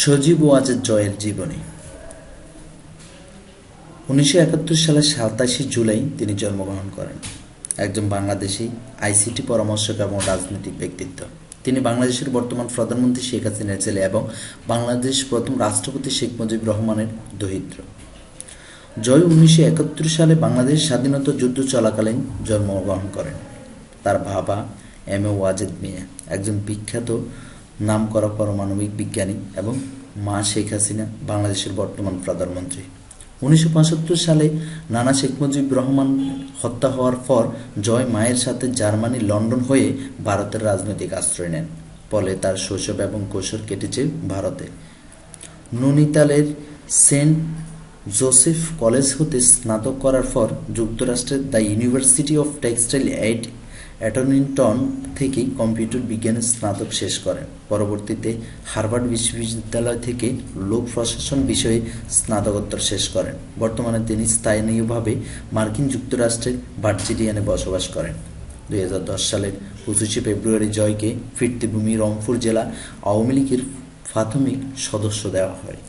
সজীব ওয়াজেদ জয়ের জীবনী। উনিশশো একাত্তর সালের সাতাশে জুলাই তিনি জন্মগ্রহণ করেন। একজন বাংলাদেশি, আইসিটি পরামর্শক এবং রাজনৈতিক ব্যক্তিত্ব। তিনি বাংলাদেশের বর্তমান প্রধানমন্ত্রী শেখ হাসিনার ছেলে এবং বাংলাদেশ প্রথম রাষ্ট্রপতি শেখ মুজিবুর রহমানের দরিদ্র। জয় উনিশশো একাত্তর সালে বাংলাদেশ স্বাধীনতা যুদ্ধ চলাকালীন জন্মগ্রহণ করেন। তার বাবা এম এ ওয়াজেদ মিয়া, একজন বিখ্যাত নামকরা পারমাণবিক বিজ্ঞানী এবং মা শেখ হাসিনা, বাংলাদেশের বর্তমান প্রধানমন্ত্রী। উনিশশো পঁচাত্তর সালে নানা শেখ মুজিবুর রহমান হত্যা হওয়ার পর জয় মায়ের সাথে জার্মানি, লন্ডন হয়ে ভারতের রাজনৈতিক আশ্রয় নেন। ফলে তার শৈশব এবং কৈশোর কেটেছে ভারতে। ননিতালের সেন্ট জোসেফ কলেজ হতে স্নাতক করার পর যুক্তরাষ্ট্রের the University of Texas at Arlington থেকে কম্পিউটার বিজ্ঞানে স্নাতক শেষ করেন। পরবর্তীতে হার্ভার্ড বিশ্ববিদ্যালয় থেকে লোক প্রশাসন বিষয়ে স্নাতকোত্তর শেষ করেন। বর্তমানে তিনি স্থানীয়ভাবে মার্কিন যুক্তরাষ্ট্রের ভার্জিনিয়ানে বসবাস করেন। দুই হাজার দশ সালের পঁচিশে ফেব্রুয়ারি জয়কে ফিরতি ভূমি রংপুর জেলা আওয়ামী লীগের প্রাথমিক সদস্য দেওয়া হয়।